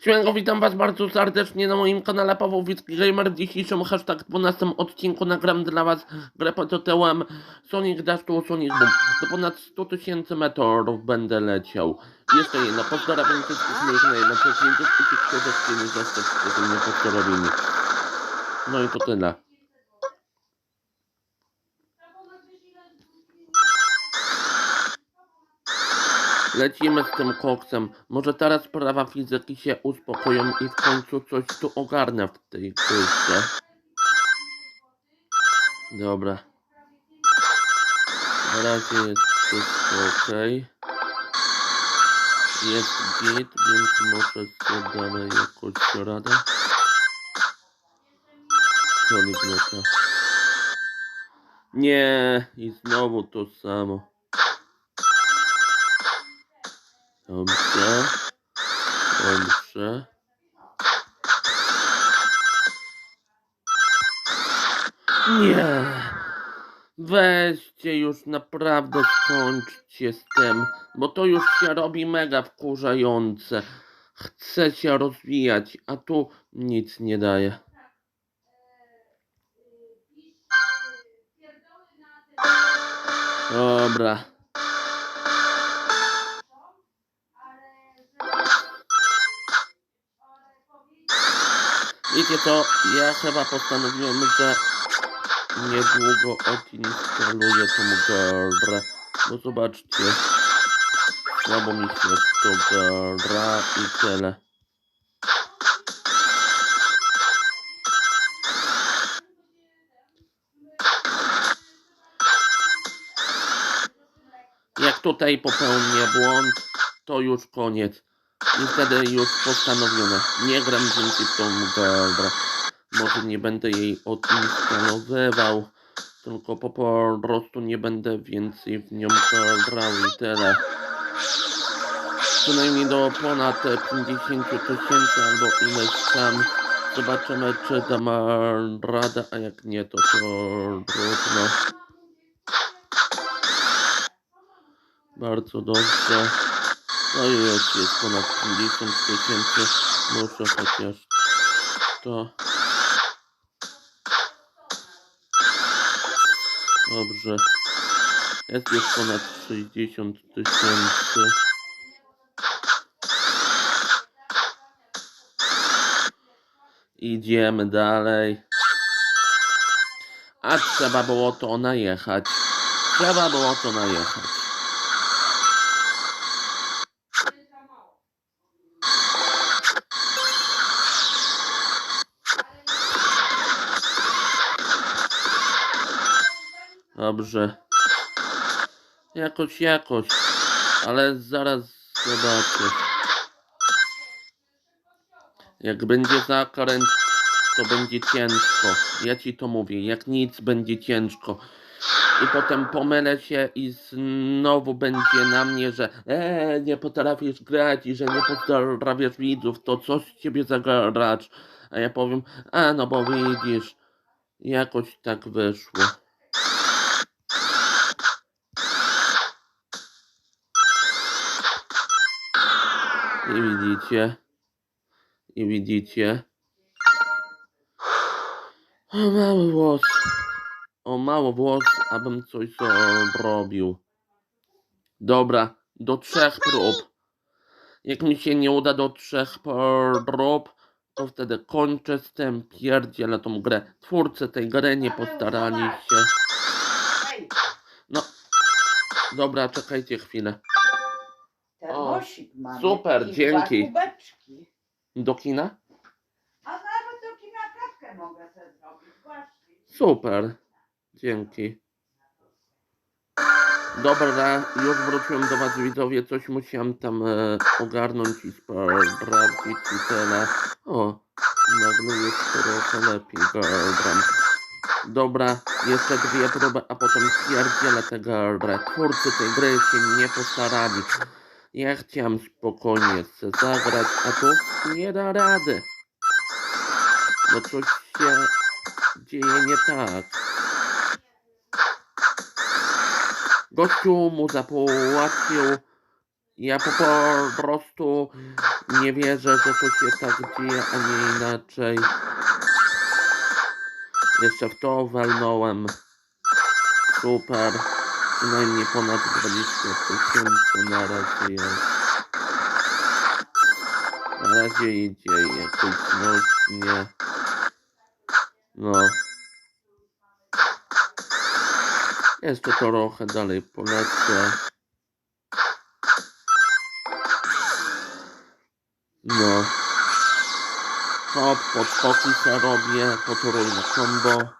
Siemanko, witam was bardzo serdecznie na moim kanale Paweł Wicki Gamer. W dzisiejszym hashtag 12 odcinku nagram dla was grę pod tytułem Sonic Dash to Sonic Boom. Do ponad 100 tysięcy meteorów będę leciał. Jeszcze jedno, pozdrawiam wszystkich moich najlepszych widzów i tych, którzy chcieli zostać z mnie pozdrowieni. No i to tyle. Lecimy z tym koksem. Może teraz prawa fizyki się uspokoją i w końcu coś tu ogarnę w tej grze. Dobra. Na razie jest wszystko ok. Jest git, więc może sobie damy jakoś radę. Lota. Nie, i znowu to samo. Dobrze. Dobrze. Nie. Weźcie już naprawdę skończcie z tym, bo to już się robi mega wkurzające. Chcę się rozwijać, a tu nic nie daje. Dobra. Wiecie co, ja chyba postanowiłem, że niedługo odinstaluję tą grę. Bo zobaczcie, słabo mi się to gra i tyle. Jak tutaj popełnię błąd, to już koniec. I wtedy już postanowione. Nie gram w tą grę. Może nie będę jej odinstalowywał. Tylko po prostu nie będę więcej w nią grał i tyle. Przynajmniej do ponad 50 tysięcy albo ileś tam. Zobaczymy czy dam radę, a jak nie to to trudno. Bardzo dobrze. No i już jest ponad 50 tysięcy. Muszę chociaż to. Dobrze. Jest już ponad 60 tysięcy. Idziemy dalej. A trzeba było to najechać. Trzeba było to najechać. Dobrze. Jakoś, jakoś. Ale zaraz zobaczę. Jak będzie zakręt, to będzie ciężko. Ja ci to mówię. Jak nic, będzie ciężko. I potem pomylę się i znowu będzie na mnie, że e, nie potrafisz grać i że nie pozdrawiasz widzów, to co z ciebie za gracz? A ja powiem, a no bo widzisz, jakoś tak wyszło. I widzicie. I widzicie. O mały włos. O mały włos, abym coś zrobił. Dobra, do trzech prób. Jak mi się nie uda do trzech prób, to wtedy kończę z tym, pierdzielę tą grę. Twórcy tej gry nie postarali się. No, dobra, czekajcie chwilę. Termosik mamy. super, i dzięki. Dwa kubeczki. Do kina? A nawet do kina kawkę mogę sobie zrobić. Właśnie. Super. Dzięki. Dobra, już wróciłem do was widzowie, coś musiałem tam e, ogarnąć i sprawdzić i tyle. O, nagle jest trochę lepiej gram. Dobra, jeszcze dwie próby, a potem stwierdzielę tę grę. Twórcy tej gry się nie postarali. Ja chciałem spokojnie chcę zagrać, a tu nie da rady. Bo coś się dzieje nie tak. Gościu mu zapłacił Ja po, po prostu nie wierzę, że to się tak dzieje, a nie inaczej. Jeszcze w to walnąłem. Super. Przynajmniej ponad 20 tysięcy na razie jest. Na razie idzie jakoś nośnie. No. Jeszcze trochę dalej polecę. No. Hop, podskoki robię, potrójne combo.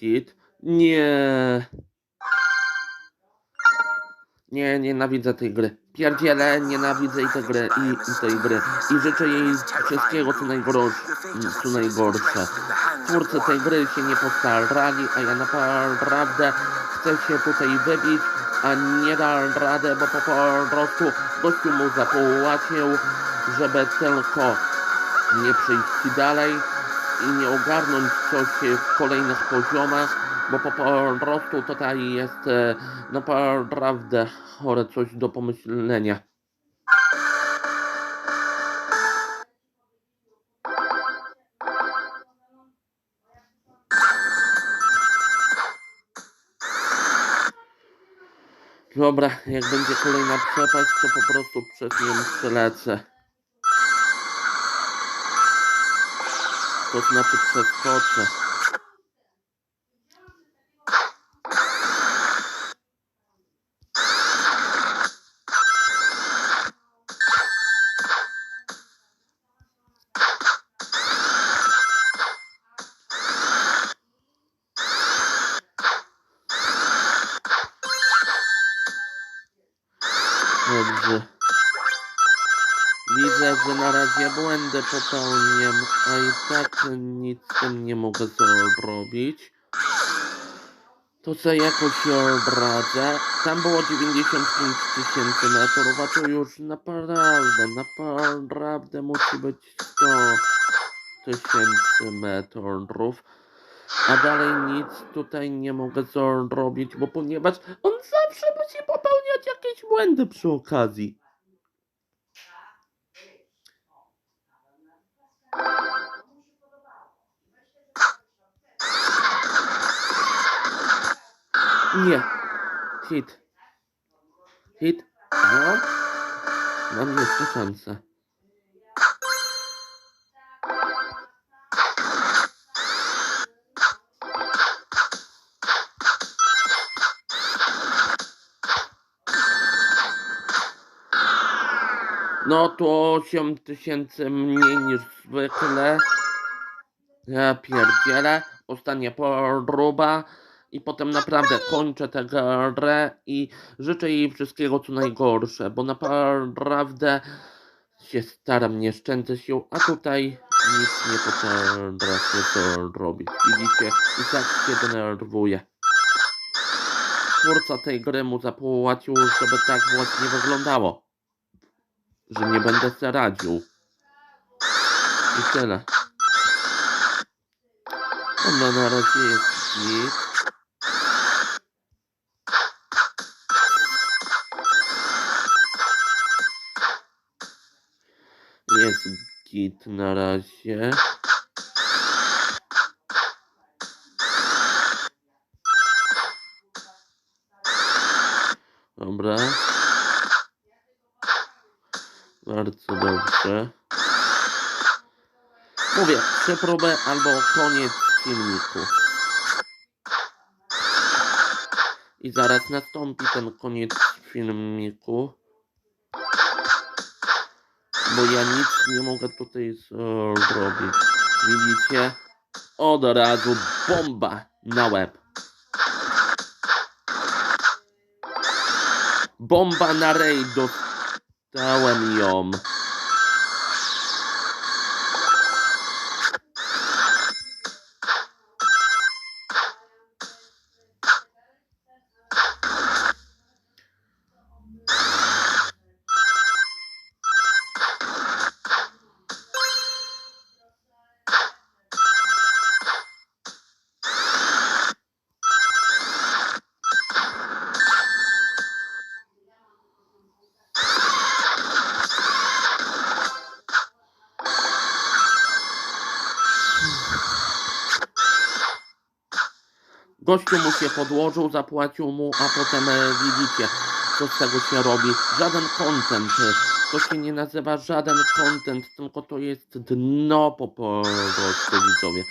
Git. Nie. Nie, nienawidzę tej gry. Pierdzielę, nienawidzę i tej gry, i, i tej gry. I życzę jej wszystkiego, co najgorsze. Co najgorsze. Twórcy tej gry się nie postarali, a ja naprawdę chcę się tutaj wybić, a nie da radę, bo po prostu gościu mu zapłacił, żeby tylko nie przyjść dalej i nie ogarnąć coś w kolejnych poziomach, bo po prostu tutaj jest e, naprawdę chore coś do pomyślenia. Dobra, jak będzie kolejna przepaść, to po prostu przez nią przelecę. тут значит соткаться. Błędy popełniam, a i tak nic z tym nie mogę zrobić. To co jakoś odradzę. Tam było 95 tysięcy metrów, a tu już naprawdę, naprawdę musi być 100 tysięcy metrów. A dalej nic tutaj nie mogę zrobić, bo ponieważ on zawsze musi popełniać jakieś błędy przy okazji. Nie. Hit. Hit. No. Mam jeszcze szansę. No to 8 tysięcy mniej niż zwykle. Ja pierdzielę. Ostatnia podróba. I potem naprawdę kończę tę grę i życzę jej wszystkiego co najgorsze, bo naprawdę się staram, nie szczędzę sił, a tutaj nic nie potrafię zrobić. Widzicie? I tak się denerwuję. Twórca tej gry mu zapłacił, żeby tak właśnie wyglądało. Że nie będę se radził. I tyle. Ona na razie jest git. Jest git na razie. Dobra. Bardzo Mówię, trzy próby albo koniec filmiku. I zaraz nastąpi ten koniec filmiku. Bo ja nic nie mogę tutaj zrobić. Widzicie? Od razu bomba na łeb. Bomba na rej dostałem ją. Gościu mu się podłożył, zapłacił mu, a potem e, widzicie, co z tego się robi. Żaden content. e, To się nie nazywa żaden content, tylko to jest dno po prostu, widzowie.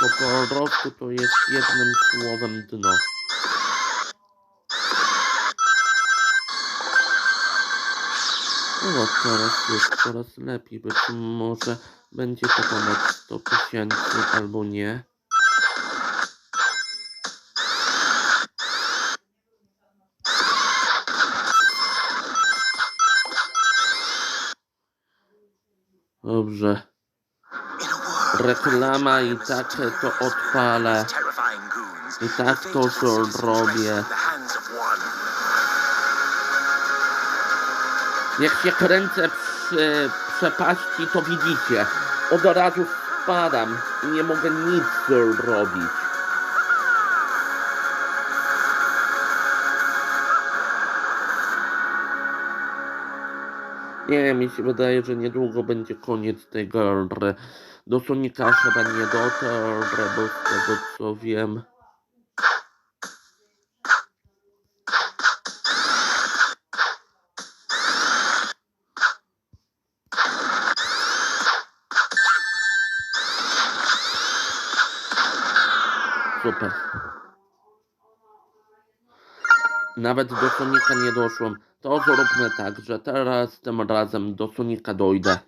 Po prostu to jest jednym słowem dno. No teraz jest coraz lepiej, być może będzie to ponad 100 tysięcy albo nie. Dobrze. Reklama i tak to odpalę. I tak to zrobię. Jak się kręcę przy przepaści, to widzicie. Od razu spadam i nie mogę nic zrobić. Nie, mi się wydaje, że niedługo będzie koniec tej gry. Do Sonika chyba nie dotarł, bo z tego co wiem. Super. Nawet do Sonika nie doszłem. To zróbmy tak, że teraz tym razem do Sonika dojdę.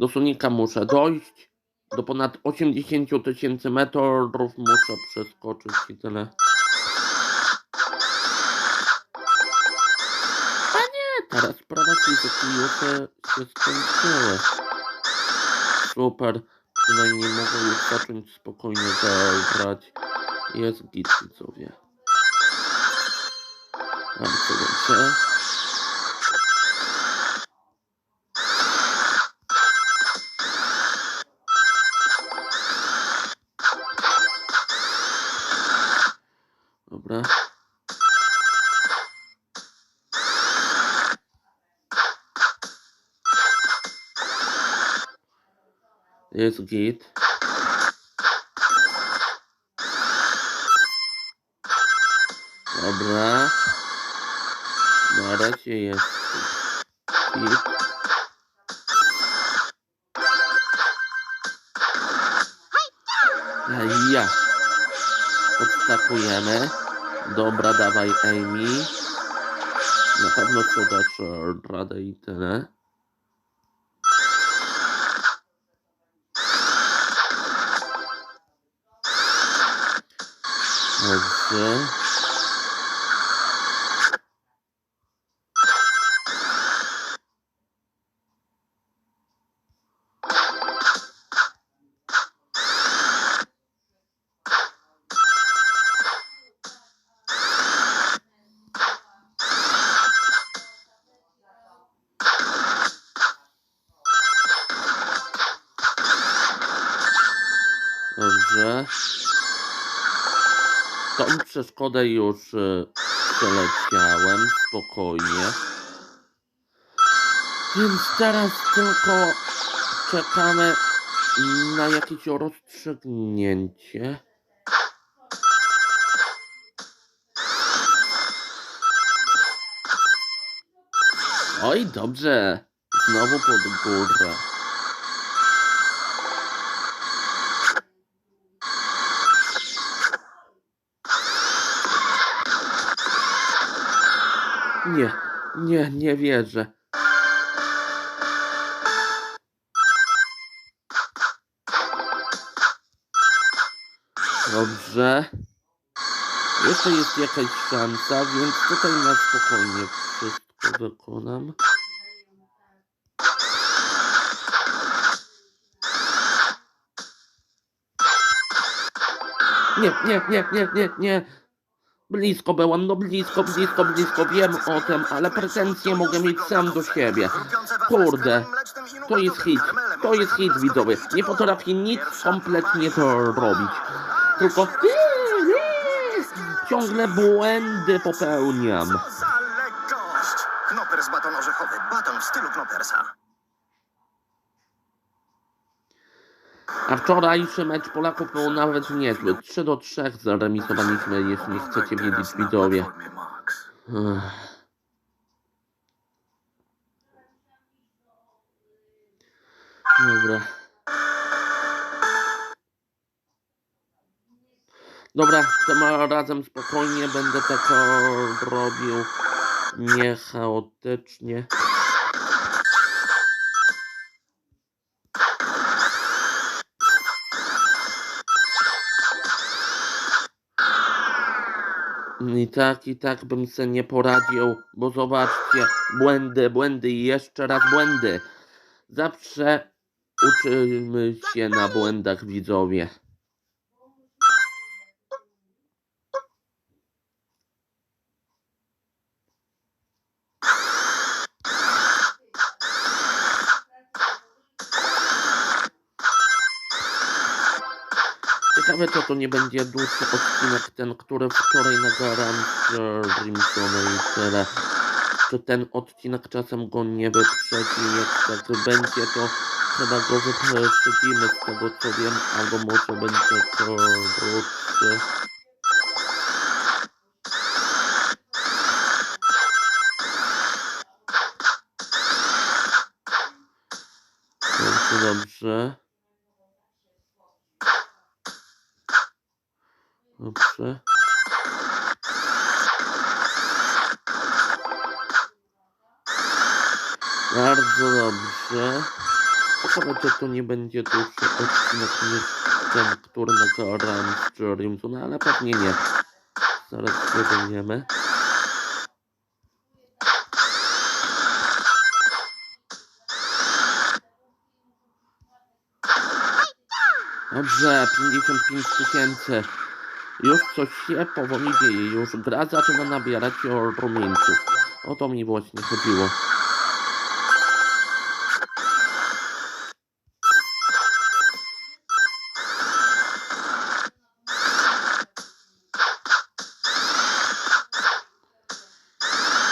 Do Sonika muszę dojść. Do ponad 80 000 tysięcy metrów muszę przeskoczyć i tyle. A nie, teraz prawa fizyki już się, się skończyły. Super. Przynajmniej mogę już zacząć spokojnie grać. Jest git, widzowie. Bardzo dobrze. Dobra. Jest git. Dobra. Na razie jest git. Ja. Odskakujemy. Dobra, dawaj Amy. Na pewno co dasz radę i tyle. Dobrze. Tą przeszkodę już e, przeleciałem spokojnie. Więc teraz tylko czekamy na jakieś rozstrzygnięcie. Oj, dobrze. Znowu pod górę. Nie, nie, nie wierzę. Dobrze. Jeszcze jest jakaś szansa, więc tutaj na spokojnie wszystko wykonam. Nie, nie, nie, nie, nie, nie. Blisko byłam, no blisko, blisko, blisko, wiem o tym, ale pretensje mogę mieć sam do siebie. Kurde, to jest hit, to jest hit widzowie. Nie potrafię nic kompletnie to robić. Tylko ciągle błędy popełniam. Lekkość! Knopers baton orzechowy, baton w stylu Knopersa. A wczorajszy mecz Polaków był nawet niezły. 3 do 3 zaremisowaliśmy, jeśli chcecie wiedzieć widzowie. Dobra. Dobra, tym razem spokojnie będę tak robił. Nie chaotycznie. I tak, i tak bym se nie poradził, bo zobaczcie, błędy, błędy i jeszcze raz błędy. Zawsze uczymy się na błędach widzowie. Ciekawe, czy to nie będzie dłuższy odcinek, ten, który wczoraj nagrałem z Rimsona i tyle. Czy ten odcinek czasem go nie wyprzedzi? Jak tak będzie, to chyba go wyprzedzimy z tego co wiem, albo może będzie to krótszy. Dobrze, dobrze. Dobrze. Bardzo dobrze. Czy to nie będzie dłuższy odcinek niż ten, który nagrałem z Jerimson, ale pewnie nie. Zaraz się dowiemy. Dobrze, 55 tysięcy. Już coś się powoli dzieje, już gra zaczyna nabierać rumieńców. O to mi właśnie chodziło.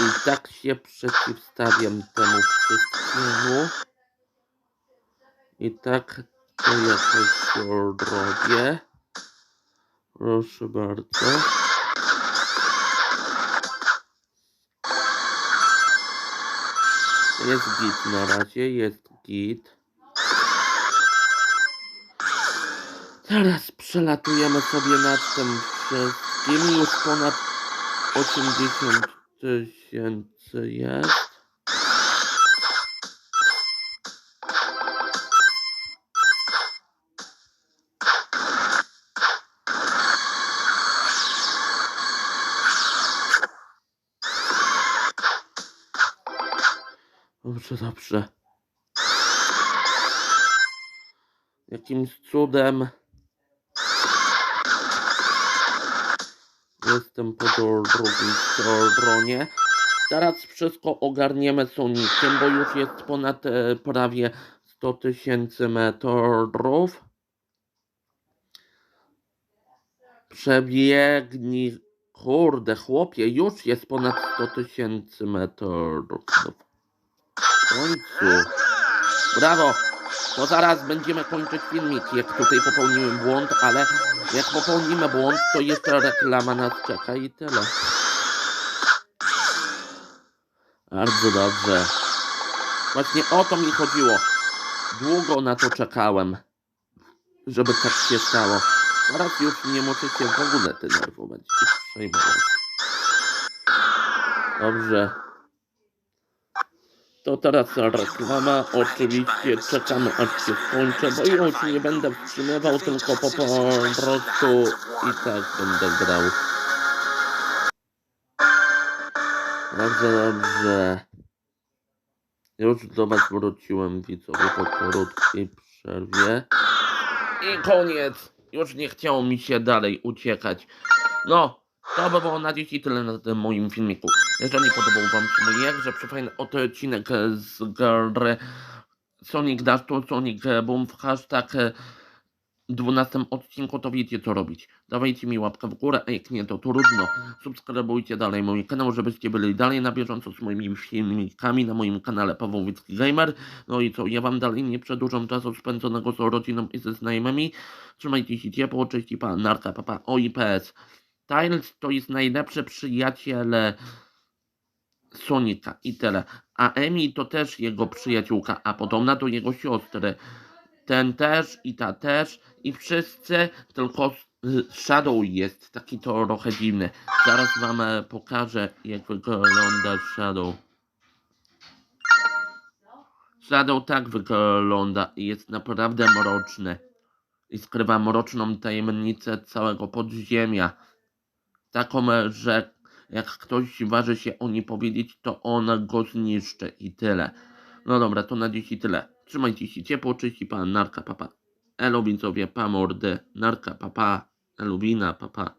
I tak się przeciwstawiam temu wszystkiemu. I tak to jakoś robię. Proszę bardzo. Jest git na razie, jest git. Teraz przelatujemy sobie nad tym wszystkim. Już ponad 80 tysięcy jest. Dobrze. Jakimś cudem jestem po drugim stronie. Teraz wszystko ogarniemy Sonikiem, bo już jest ponad e, prawie 100 tysięcy metrów. Przebiegnij. Kurde, chłopie, już jest ponad 100 tysięcy metrów. W końcu. Brawo! To zaraz będziemy kończyć filmik, jak tutaj popełniłem błąd, ale jak popełnimy błąd, to jeszcze reklama nas czeka i tyle. Bardzo dobrze. Właśnie o to mi chodziło. Długo na to czekałem, żeby tak się stało. Teraz już nie muszę się w ogóle denerwować i przejmować. Dobrze. To teraz reklama. Oczywiście czekamy aż się skończę, bo już nie będę wstrzymywał, tylko po prostu i tak będę grał. Bardzo dobrze. Już do was wróciłem widzowie po krótkiej przerwie. I koniec. Już nie chciało mi się dalej uciekać. No, to by było na dziś i tyle na tym moim filmiku. Jeżeli podobał wam się mój jakże przefajny odcinek z gry Sonic Dash to Sonic Boom w hashtag 12 odcinku, to wiecie co robić. Dawajcie mi łapkę w górę, a jak nie to trudno. Subskrybujcie dalej mój kanał, żebyście byli dalej na bieżąco z moimi filmikami na moim kanale Paweł Wicki Gamer. No i co, ja wam dalej nie przedłużam czasu spędzonego z rodziną i ze znajomymi. Trzymajcie się ciepło, cześć i pan, narka, papa, OIPS. Tiles to jest najlepszy przyjaciel Sonika i tyle. A Emi to też jego przyjaciółka, a podobna do jego siostry. Ten też i ta też i wszyscy, tylko Shadow jest taki trochę dziwny. Zaraz wam e, pokażę jak wygląda Shadow. Shadow tak wygląda i jest naprawdę mroczny. I skrywa mroczną tajemnicę całego podziemia. Taką, że jak ktoś waży się o nie powiedzieć, to on go zniszczy i tyle. No dobra, to na dziś i tyle. Trzymajcie się ciepło, czyści pan, narka, papa. Elo widzowie, pa mordy, narka, papa, elubina, papa.